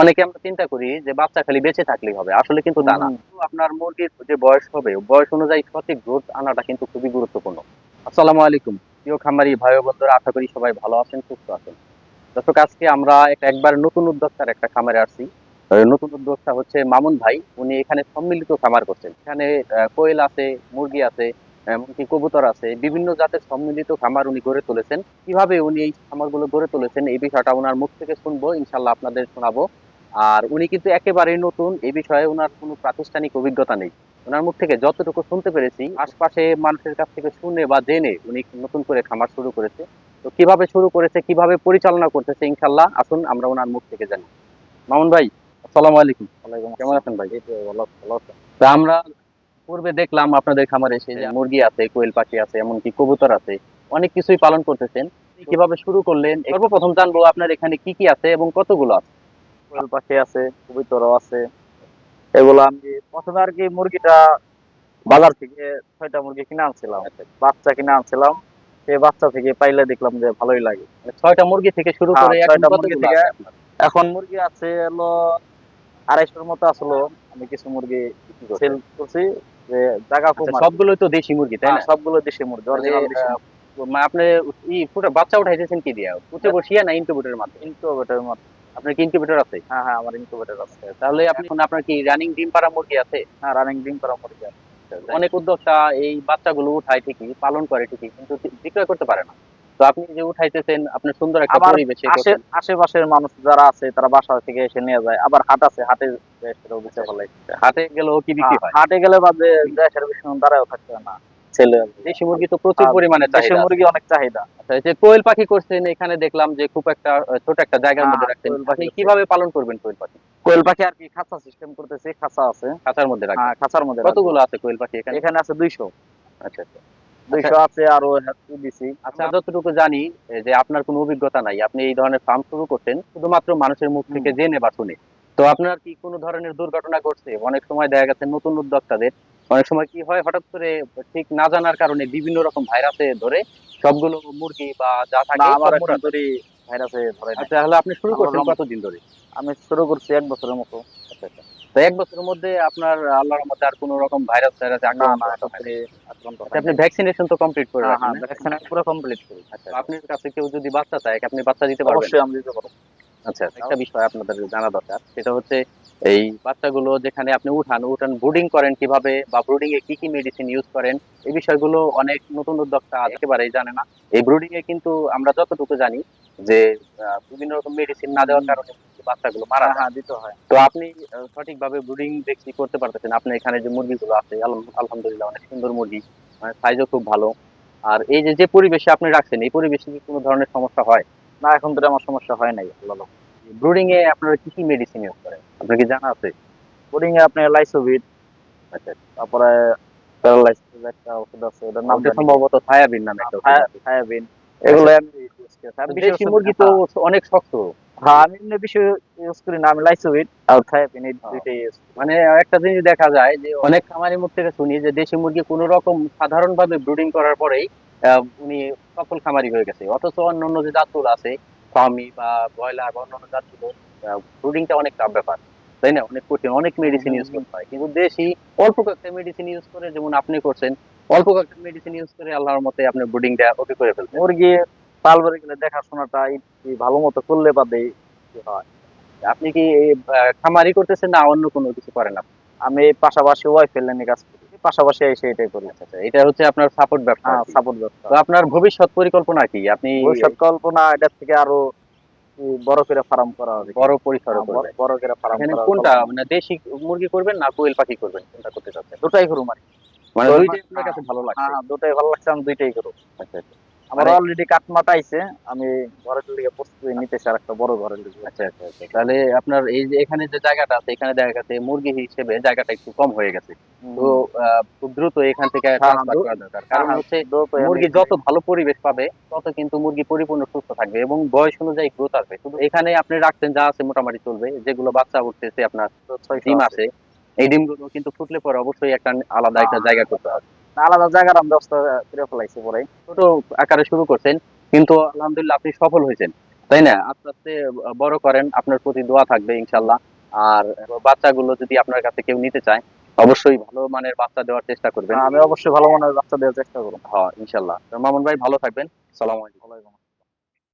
অনেকে আমরা চিন্তা করি যে বাচ্চা খালি বেঁচে থাকলেই হবে আসলে কিন্তু তা না। আপনার মুরগির যে বয়স হবে বয়স অনুযায়ী সঠিক গ্রোথ আনাটা কিন্তু খুবই গুরুত্বপূর্ণ। আসসালামু আলাইকুম। প্রিয় খামারি ভাই বন্ধুরা আশা করি সবাই ভালো আছেন সুস্থ আছেন। দর্শক আজকে আমরা একটা একবার নতুন উদ্যোক্তার একটা খামারে আসছি। নতুন উদ্যোক্তা হচ্ছে মামুন ভাই। উনি এখানে সম্মিলিত খামার করছেন। এখানে কোয়েল আছে মুরগি আছে এমনকি কবুতর আছে বিভিন্ন জাতের সম্মিলিত খামার উনি গড়ে তুলেছেন। কীভাবে উনি এই খামারগুলো গড়ে তুলেছেন এই বিষয়টা ওনার মুখ থেকে শুনব ইনশাল্লাহ আপনাদের শোনাবো। আর উনি কিন্তু একেবারেই নতুন এই বিষয়ে ওনার কোনো প্রাতিষ্ঠানিক অভিজ্ঞতা নেই। ওনার মুখ থেকে যতটুকু শুনতে পেরেছি আশপাশে মানুষের কাছ থেকে শুনে বা জেনে উনি নতুন করে খামার শুরু করেছে। তো কীভাবে শুরু করেছে কীভাবে পরিচালনা করতেছে ইনশাল্লাহ আসুন আমরা ওনার মুখ থেকে জানি। মামুন ভাই আসসালামু আলাইকুম। কেমন আছেন ভাই? তা আমরা পূর্বে দেখলাম আপনাদের খামারে এসে যে মুরগি আছে কোয়েল পাখি আছে এমনকি কবুতর আছে অনেক কিছুই পালন করতেছেন। কীভাবে শুরু করলেন? সর্বপ্রথম জানব আপনার এখানে কি কি আছে এবং কতগুলো আছে? কোয়েল পাখি আছে কবুতরও আছে। এগুলো আমি প্রথমে আর কি মুরগিটা বাজার থেকে ছয়টা মুরগি কিনে আনছিলাম। বাচ্চা কিনে আনছিলাম। সেই বাচ্চা থেকে পাইলে দেখলাম যে ভালোই লাগে। মানে ছয়টা মুরগি থেকে শুরু হ্যাঁ, করে এখন ছয়টা মুরগি থেকে আছে? এখন মুরগি আছে হলো আড়াইশোর মতো আসলো। আমি কিছু মুরগি সেল করছি যে জায়গা কম আচ্ছা, সবগুলোই তো দেশি মুরগি তাই না? হ্যাঁ, সবগুলো দেশি মুরগি অরিজিনাল দেশি আহ, মানে আপনি ই পুরো বাচ্চা উঠাইতেছেন কি দিয়া? উঠে বসিয়া না ইনকিউবেটরের মাধ্যমে ইনকিউবেটর মতো আপনার কি ইনকিউবেটর আছে? হ্যাঁ হ্যাঁ আমার ইনকিউবেটর আছে। তাহলে আপনি আপনার কি রানিং ডিম পাড়া মুরগি আছে? হ্যাঁ রানিং ডিম করা মুরগি আছে। অনেক উদ্যোক্তা এই বাচ্চাগুলো উঠায় ঠিকই পালন করে ঠিকই কিন্তু বিক্রয় করতে পারে না। তো আপনি যে উঠাইতেছেন আপনার সুন্দর একটা পরিবেশে আশেপাশের মানুষ যারা আছে তারা বাসা থেকে এসে নিয়ে যায় আবার হাট আছে হাটে হাটে গেলেও কি বিক্রি হয় হাটে গেলে বাদে দেশের বেশি দাঁড়ায় থাকতে হয় না। ছেলে দেশি মুরগি তো প্রচুর পরিমাণে দেশি মুরগি অনেক চাহিদা। আচ্ছা যে কোয়েল পাখি করছেন এখানে দেখলাম যে খুব একটা ছোট একটা জায়গার হ্যাঁ, মধ্যে রাখছেন। আপনি কীভাবে পালন করবেন কোয়েল পাখি? কোয়েল পাখি আর কি খাঁচা সিস্টেম করতেছি খাঁচা আছে। খাঁচার মধ্যে হ্যাঁ খাঁচার মধ্যে কতগুলো আছে কোয়েল পাখি এখানে? এখানে আছে দুইশো। আচ্ছা আচ্ছা। দুইশো আছে আরও দিছি আচ্ছা যতটুকু জানি যে আপনার কোনো অভিজ্ঞতা নাই আপনি এই ধরনের ফার্ম শুরু করছেন শুধুমাত্র মানুষের মুখ থেকে জেনে বা শুনে। তো আপনার কি কোনো ধরনের দুর্ঘটনা ঘটছে? অনেক সময় দেখা গেছে নতুন উদ্যোক্তাদের অনেক সময় কি হয় হঠাৎ করে ঠিক না জানার কারণে বিভিন্ন রকম ভাইরাসে ধরে সবগুলো মুরগি বা যা থাকে ভাইরাসে ধরে আচ্ছা তাহলে আপনি শুরু করছেন কতদিন ধরে। আমি শুরু করছি এক বছরের মতো। আচ্ছা আচ্ছা। তো এক বছরের মধ্যে আপনার আল্লাহর মধ্যে আর কোনো রকম ভাইরাস টাইরাস আপনি ভ্যাকসিনেশন তো কমপ্লিট করে হ্যাঁ হ্যাঁ রাখেন পুরো কমপ্লিট করি। আচ্ছা আপনার কাছে কেউ যদি বাচ্চা চায় আপনি বাচ্চা দিতে পারবেন? অবশ্যই আমি দিতে পারব। আচ্ছা একটা বিষয় আপনাদের জানা দরকার। সেটা হচ্ছে এই বাচ্চাগুলো যেখানে আপনি উঠান উঠান ব্রুডিং করেন কীভাবে বা ব্রুডিং এ কি কি মেডিসিন ইউজ করেন এই বিষয়গুলো অনেক নতুন উদ্যোক্তা একেবারেই জানে না। এই ব্রুডিং এ কিন্তু আমরা যতটুকু জানি যে বিভিন্ন রকম মেডিসিন না দেওয়ার কারণে বাচ্চাগুলো মারা হ্যাঁ হ্যাঁ দিতে হয়। তো আপনি সঠিকভাবে ব্রুডিং দেখছি করতে পারতেছেন। আপনি এখানে যে মুরগিগুলো আছে আলহামদুলিল্লাহ অনেক সুন্দর মুরগি মানে সাইজও খুব ভালো। আর এই যে যে পরিবেশে আপনি রাখছেন এই পরিবেশে কি কোনো ধরনের সমস্যা হয়? না এখন ধরে আমার সমস্যা হয় নাই আল্লাহ ব্রুডিং এ আপনারা কি কি মেডিসিন ইউজ করেন? আপনার কি জানা আছে? বোর্ডিং এ আপনি লাইসোভিট আচ্ছা তারপরে প্যারালাইসিস একটা ওষুধ আছে ওটার নাম সম্ভবত থায়াবিন নামে একটা থায়াবিন এগুলো আমি ইউজ দেশি মুরগি তো অনেক শক্ত। হ্যাঁ আমি এমনি বেশি ইউজ করি না আমি লাইসোভিট আর থায়াবিন এই হ্যাঁ। দুইটাই ইউজ মানে একটা জিনিস দেখা যায় যে অনেক খামারের মুখ থেকে শুনি যে দেশি মুরগি কোনো রকম সাধারণভাবে ব্রুডিং করার পরেই উনি সফল খামারি হয়ে গেছে। অথচ অন্য অন্য যে জাতগুলো আছে ফার্মি বা ব্রয়লার বা অন্যান্য জাতগুলো ব্রুডিংটা অনেক টাফ ব্যাপার তাই না? অনেক কঠিন অনেক মেডিসিন ইউজ করতে হয়। কিন্তু দেশি অল্প কয়েকটা মেডিসিন ইউজ করে যেমন আপনি করছেন অল্প কয়েকটা মেডিসিন ইউজ করে আল্লাহর মতে আপনি ব্রুডিংটা ওকে করে ফেলছেন। মুরগি পালবারে গেলে দেখাশোনাটা ভালো মতো করলে বাদে কি হয়? আপনি কি খামারি করতেছেন না অন্য কোনো কিছু করেন আপনি? আমি পাশাপাশি ওয়াইফ লাইনে কাজ করি। পাশাপাশি এসে এটাই করি। আচ্ছা আচ্ছা, এটা হচ্ছে আপনার সাপোর্ট ব্যবসা হ্যাঁ আর কি। সাপোর্ট ব্যবসা। তো আপনার ভবিষ্যৎ পরিকল্পনা কি? আপনি ভবিষ্যৎ কল্পনা এটা থেকে আরও বড় করে ফার্ম করা হবে। বড় পরিসরে হ্যাঁ, বড়- করে ফার্ম করা কোনটা? মানে দেশি মুরগি করবেন না কোয়েল পাখি করবেন? কোনটা করতে চাচ্ছেন? দুটাই করুম আর মানে দুইটাই আপনার কাছে ভালো লাগছে? হ্যাঁ দুটাই ভালো লাগছে আমি দুইটাই করুম আচ্ছা আচ্ছা। আমার অলরেডি আইছে আমি ঘরের লিগে প্রস্তুতি নিতেছি আর একটা বড় ঘরের লিগে আচ্ছা আচ্ছা আচ্ছা। তাহলে আপনার এই যে এখানে যে জায়গাটা আছে এখানে দেখা গেছে মুরগি হিসেবে জায়গাটা একটু কম হয়ে গেছে। তো খুব দ্রুত এখান থেকে হ্যাঁ, করা দরকার। কারণ হ্যাঁ, হচ্ছে মুরগি যত ভালো পরিবেশ পাবে তত কিন্তু মুরগি পরিপূর্ণ সুস্থ থাকবে এবং বয়স অনুযায়ী গ্রোথ আসবে। শুধু এখানে আপনি রাখছেন যা আছে মোটামুটি চলবে। যেগুলো বাচ্চা উঠতেছে আপনার ডিম আছে। আছে এই ডিমগুলো কিন্তু ফুটলে পরে অবশ্যই একটা আলাদা একটা হ্যাঁ। জায়গা করতে হবে। আলাদা জায়গার আমরা ব্যবস্থা করে ফেলাইছি পরে। ছোট আকারে শুরু করছেন কিন্তু আলহামদুলিল্লাহ আপনি সফল হয়েছেন তাই না? আস্তে আস্তে বড় করেন আপনার প্রতি দোয়া থাকবে ইনশাল্লাহ আর বাচ্চাগুলো যদি আপনার কাছে কেউ নিতে চায় অবশ্যই ভালো মানের বাচ্চা দেওয়ার চেষ্টা করবেন। আমি অবশ্যই ভালো মানের বাচ্চা দেওয়ার চেষ্টা করব। হ্যাঁ ইনশাল্লাহ মামুন ভাই ভালো থাকবেন। সালাম আলাইকুম।